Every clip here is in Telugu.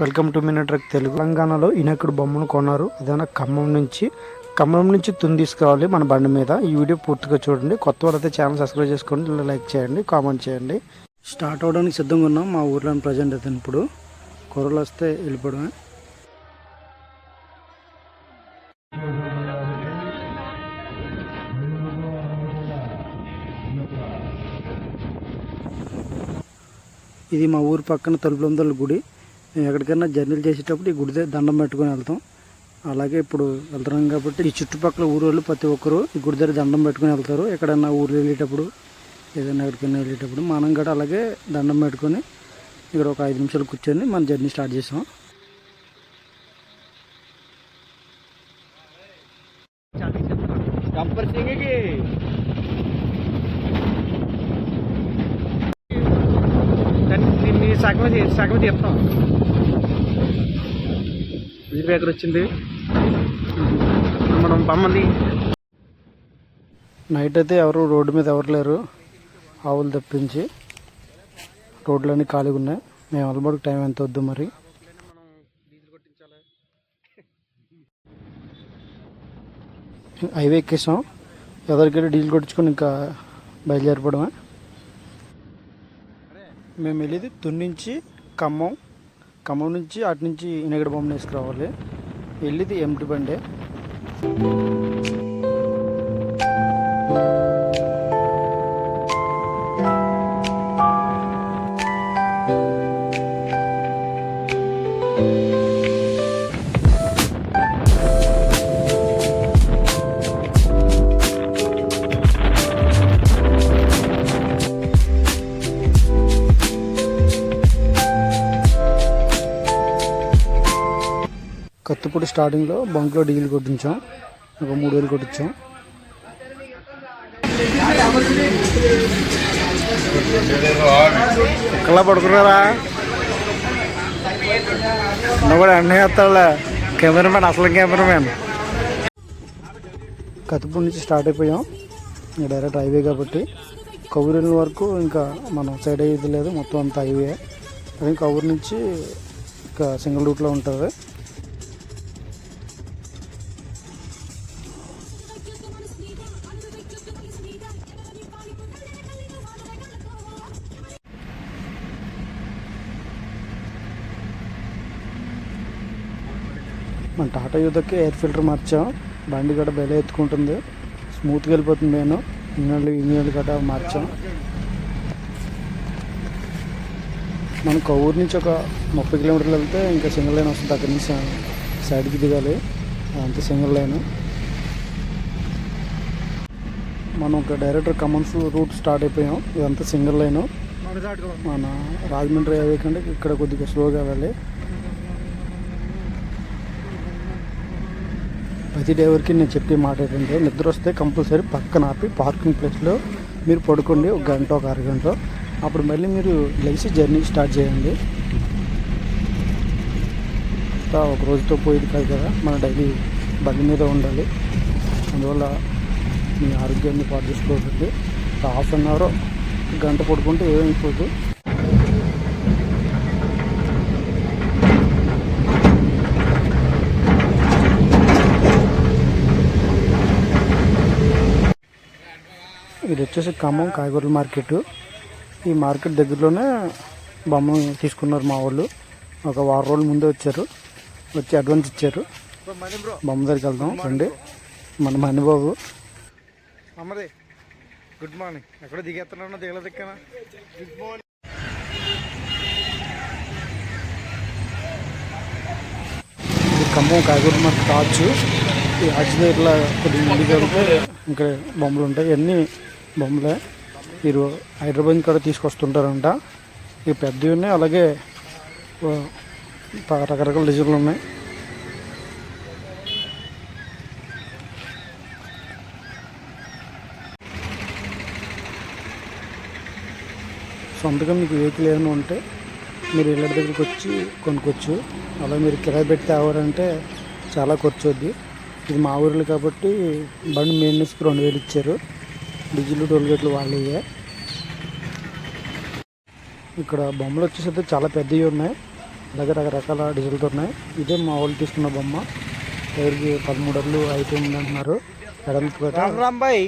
Welcome to mini truck Telugu. తెలంగాణలో ఇనకుడు బొమ్మను కొన్నారు. ఏదైనా ఖమ్మం నుంచి ఖమ్మం నుంచి తుని తీసుకురావాలి మన బండి మీద. ఈ వీడియో పూర్తిగా చూడండి. కొత్త వాళ్ళైతే ఛానల్ సబ్స్క్రైబ్ చేసుకోండి లైక్ చేయండి కామెంట్ చేయండి. స్టార్ట్ అవడానికి సిద్ధంగా ఉన్నాం. మా ఊర్లో ప్రజెంట్ అయితే ఇప్పుడు కూరలు వస్తే వెళ్ళిపోవడమే. ఇది మా ఊరు పక్కన తలుపులందల గుడి. మేము ఎక్కడికైనా జర్నీలు చేసేటప్పుడు ఈ గుడి దగ్గర దండం పెట్టుకొని వెళ్తాం. అలాగే ఇప్పుడు వెళ్తున్నాం కాబట్టి ఈ చుట్టుపక్కల ఊరు వాళ్ళు ప్రతి ఒక్కరు ఈ గుడి దగ్గర దండం పెట్టుకొని వెళ్తారు. ఎక్కడన్నా ఊరు వెళ్ళేటప్పుడు ఏదైనా ఎక్కడికైనా వెళ్ళేటప్పుడు మనం కూడా అలాగే దండం పెట్టుకొని ఇక్కడ ఒక ఐదు నిమిషాలు కూర్చొని మన జర్నీ స్టార్ట్ చేసాం గంపర్ సింగికి. సగం సగం తీస్తాం వీరి వచ్చింది. మనం బొమ్మది నైట్ అయితే ఎవరు రోడ్డు మీద ఎవరు లేరు. ఆవులు తప్పించి రోడ్లన్నీ ఖాళీగా ఉన్నాయి. మేము అలబడికి టైం ఎంత వద్దు మరి? హైవే ఎక్కేసాం. ఎదరికెళ్ళి డీజిల్ కొట్టించుకొని ఇంకా బయలుదేరిపోవడమే. మేము వెళ్ళేది తున్నించి ఖమ్మం. ఖమ్మం నుంచి అటు నుంచి ఇనగడ బొమ్మను వేసుకురావాలి వెళ్ళేది ఎంటి బండే. కత్తిపూడి స్టార్టింగ్లో బంక్లో డీజిల్ కొట్టించాం. ఒక మూడు వేలు కొట్టించాం. ఎక్కలా పడుకున్నారా? నువ్వు కూడా అన్నీ వస్తావులే కెమెరామెన్ అసలు కెమెరామెన్. కత్తిపూడి నుంచి స్టార్ట్ అయిపోయాం. ఇంకా డైరెక్ట్ హైవే కాబట్టి. కౌరు వరకు ఇంకా మనం సైడ్ అయ్యేది లేదు. మొత్తం అంతా హైవే. కానీ కౌరు నుంచి ఇంకా సింగిల్ రూట్లో ఉంటుంది. యూతకి ఎయిర్ ఫిల్టర్ మార్చాం. బండి కూడా బెల ఎత్తుకుంటుంది. స్మూత్గా వెళ్ళిపోతుంది నేను ఇంజన్లు ఇంజన్లు గట్రా మార్చాం. మనం కౌరు నుంచి ఒక ముప్పై కిలోమీటర్లు వెళ్తే ఇంకా సింగిల్ లైన్ వస్తుంది. అక్కడి నుంచి సైడ్కి దిగాలి. అంతే సింగిల్ లైన్. మనం ఒక డైరెక్టర్ కమన్స్ రూట్ స్టార్ట్ అయిపోయాం. ఇదంతా సింగిల్ లైను. మన రాజమండ్రి హైవే కంటే ఇక్కడ కొద్దిగా స్లోగా వెళ్ళాలి. ప్రతి డ్రైవర్కి నేను చెప్పే మాట ఏంటంటే నిద్ర వస్తే కంపల్సరీ పక్కన ఆపి పార్కింగ్ ప్లేస్లో మీరు పడుకోండి ఒక గంట ఒక అరగంట అప్పుడు మళ్ళీ మీరు లేచి జర్నీ స్టార్ట్ చేయండి. ఒక రోజుతో పోయేది కాదు కదా మన డైలీ బండి మీద ఉండాలి. అందువల్ల మీ ఆరోగ్యాన్ని పాటు చేసుకోవద్దు. హాఫ్ అన్ అవర్ గంట పడుకుంటే ఏమైపోతుంది ఇది వచ్చేసి ఖమ్మం కాయగూరల మార్కెట్. ఈ మార్కెట్ దగ్గరలోనే బొమ్మ తీసుకున్నారు మా వాళ్ళు. ఒక వారం రోజుల ముందే వచ్చారు. వచ్చి అడ్వాన్స్ ఇచ్చారు. బొమ్మ దగ్గరికి వెళ్దాం రండి. మన మణిబాబు. అమ్మది గుడ్ మార్నింగ్. ఎక్కడ దిగేస్తున్నా దిగల దిక్కనా గుడ్ మార్నింగ్ ఖమ్మం కాయగూరల మార్కెట్ ఆర్చ్ ఈ ఆర్చ్ దగ్గర కొద్దిగా ముందుకు వెళ్తే ఇక్కడ బొమ్మలు ఉంటాయి. ఇవన్నీ బొమ్మలే. మీరు హైదరాబాద్ కాడ కూడా తీసుకొస్తుంటారంట ఇవి పెద్దవి ఉన్నాయి అలాగే రకరకాల డిజైన్లు ఉన్నాయి. సొంతగా మీకు వెహికల్ ఏమైనా ఉంటే మీరు ఇళ్ళ దగ్గరికి వచ్చి కొనుక్కోవచ్చు. అలా మీరు కిరాయి పెట్టి తేవాలంటే చాలా ఖర్చు ఇది మా ఊరిలో కాబట్టి బండి మెయింటెనెన్స్కి రెండు వేలు ఇచ్చారు. డీజిల్ టోల్ గేట్లు వాళ్ళే ఇక్కడ బొమ్మలు వచ్చేసి అయితే చాలా పెద్దవి ఉన్నాయి. అలాగే రకరకాల డిజైన్లు ఉన్నాయి. ఇదే మా వాళ్ళు తీసుకున్న బొమ్మ. దగ్గరికి పదమూడు అడుగులు అయితే ఉంది అంటున్నారు. ఎడమకి పెట్ట రామ్ రామ్ బాయ్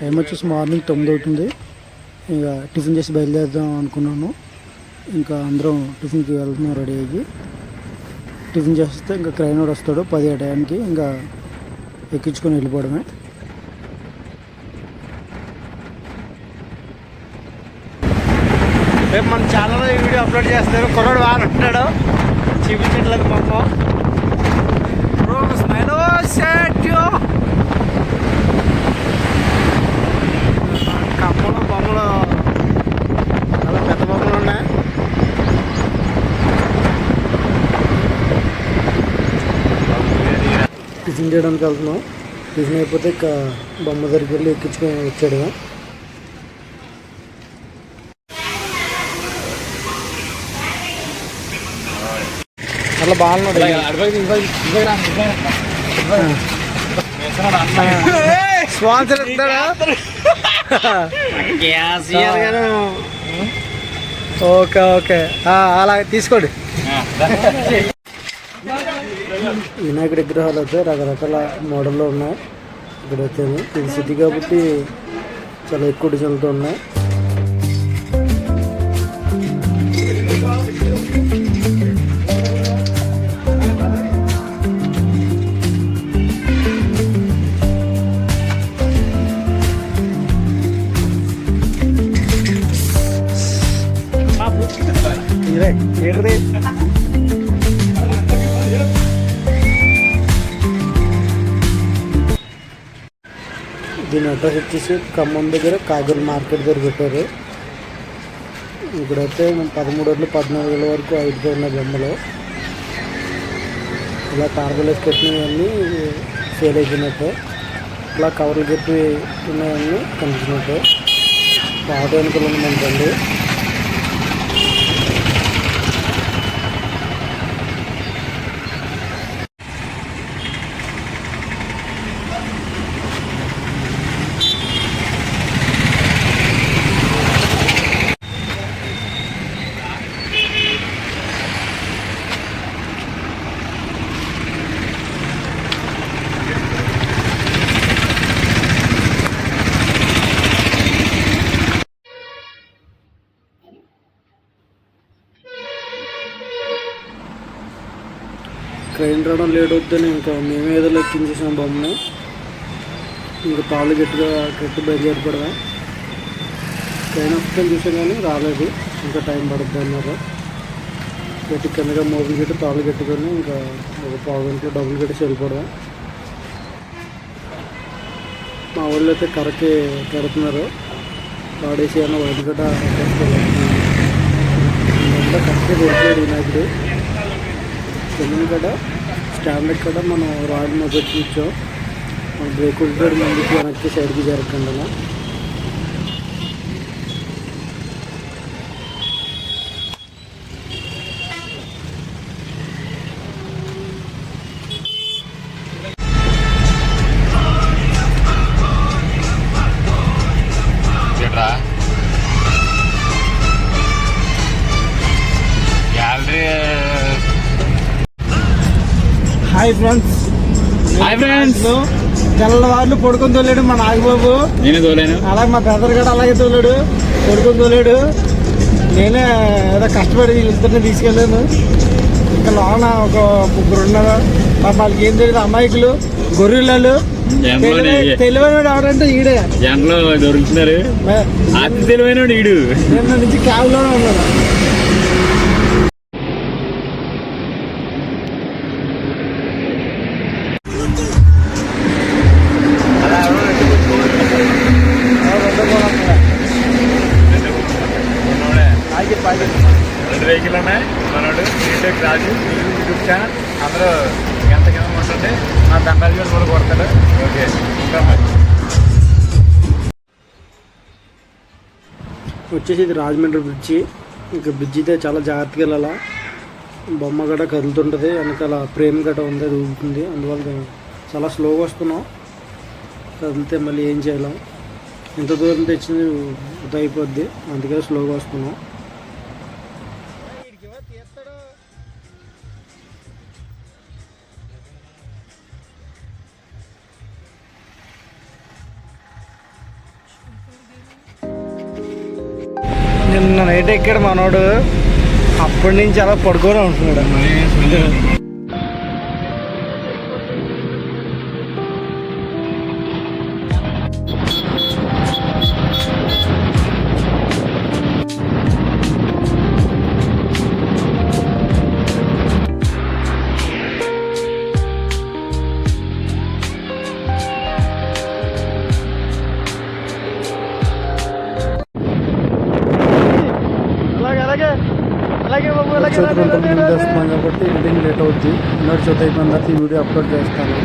టైం వచ్చేసి మార్నింగ్ తొమ్మిది అవుతుంది. ఇక టిఫిన్ చేసి బయలుదేరుదాం అనుకున్నాను. ఇంకా అందరం టిఫిన్కి వెళ్తున్నాం రెడీ అయ్యి. టిఫిన్ చేస్తే ఇంకా క్రైన్ వస్తాడు పది ఆ టైంకి. ఇంకా ఎక్కించుకొని వెళ్ళిపోవడమే. రేపు మన ఛానల్లో ఈ వీడియో అప్లోడ్ చేస్తారు. కుర్రాడు బాగా ఉంటాడు చూపించట్లేదు మొత్తం స్మైల్ కమ్మలు బొమ్మలు చాలా పెద్ద బొమ్మలు ఉన్నాయి టిఫిన్ చేయడానికి వెళ్తున్నాం. టిఫిన్ అయిపోతే ఇక బొమ్మ దగ్గరికి వెళ్ళి ఎక్కించుకొని వచ్చాడు అట్లా బాగున్నాడు స్పాన్సర్ ఇస్తాడా? Okay okay. అలా తీసుకోండి. వినాయకుడి విగ్రహాలు అయితే రకరకాల మోడల్లో ఉన్నాయి. ఇక్కడ అయితే ఇది సిటీ కాబట్టి చాలా ఎక్కువ డిజైన్లతో ఉన్నాయి. అడ్రస్ వచ్చేసి ఖమ్మం దగ్గర కాగూర్ మార్కెట్ దగ్గర పెట్టారు ఇక్కడైతే పదమూడు వేలు పద్నాలుగు వేల వరకు ఐదు ఉన్న బొమ్మలు. ఇలా కార్బల్ వేసి పెట్టినవన్నీ సేల్ అయిపోయినట్టు. ఇలా కవర్లు కట్టి ఉన్నవన్నీ కనిపించినట్టు ఆటో వెనుకలు ఉందంటండి ట్రైన్ రావడం లేట్ అవుతుందని ఇంకా మేమే ఏదో లెక్కించేసాం బొమ్మని. ఇంకా తాళ్ళు గట్టిగా కట్టి బయలుదేరిపడదా ట్రైన్ వస్తుందని చూసాం కానీ రాలేదు. ఇంకా టైం పడుతుంది అన్నారు. గట్టి కిందగా మోబుల్ గట్టి తాళ్ళు కట్టుకొని ఇంకా ఒక పావు గంటలో డబ్బులు కట్టి వెళ్ళిపోవడం మా వాళ్ళు అయితే కరకి కడుతున్నారు. వాడేసి అన్న వైద్యగడ్డ ఇదంతా కరెక్ట్గా దొరికాడు వినాయకుడు. చెల్లిని కూడా స్టాండ్ కూడా మనం రాయల్ మొబైల్ ఇచ్చాం మన బ్రేక్ ఉంటాడు ముందుకు వెనక్కి సైడ్కి జరగకుండా. Hi friends. Hi friends. తెల్లవారులు పడుకొని తోలేడు మా నాగబాబు. నేను తోలేను. అలాగే మా బ్రదర్ కూడా అలాగే తోలాడు. పడుకొని తోలాడు. నేనే ఏదో కష్టపడి ఇద్దరిని తీసుకెళ్ళాను. ఇంకా లోన ఒక ముగ్గురు ఉన్నారు. పాప వాళ్ళకి ఏం తెలియదు అమాయకులు గొర్రెలు జనంలోనే తెలివై- తెలివైనడు ఎవరంటే ఈడే. జనంలో దొరుకుతున్నారు. అతి తెలివైన ఈడు. నిన్న నుంచి క్యాబ్లోనే ఉన్నాడు వెహికల్ ఉన్నాయి మనోడు ఇంటెక్ రాజు యూట్యూబ్ ఛానల్ అందరూ ఎంత కింద ఉంటుంది మా దండాలు కూడా కొడతాడు. ఓకే. వచ్చేసి ఇది రాజమండ్రి బ్రిడ్జి. ఇంకా బ్రిడ్జి అయితే చాలా జాగ్రత్తగా వెళ్ళాల. బొమ్మ గడ కదులుతుంటుంది వెనకాల ప్రేమ గడ ఉంది అది ఊగుతుంది. అందువల్ల చాలా స్లోగా వస్తున్నాం. కదిలితే మళ్ళీ ఏం చేయాలి? ఇంత దూరం తెచ్చింది అయిపోద్ది అందుకే స్లోగా వస్తున్నాం. నైట్ ఎక్కాడు మనోడు అప్పటి నుంచి అలా పడుకొని ఉంటున్నాడు సంగతి వీడియో అప్లోడ్ చేస్తాను.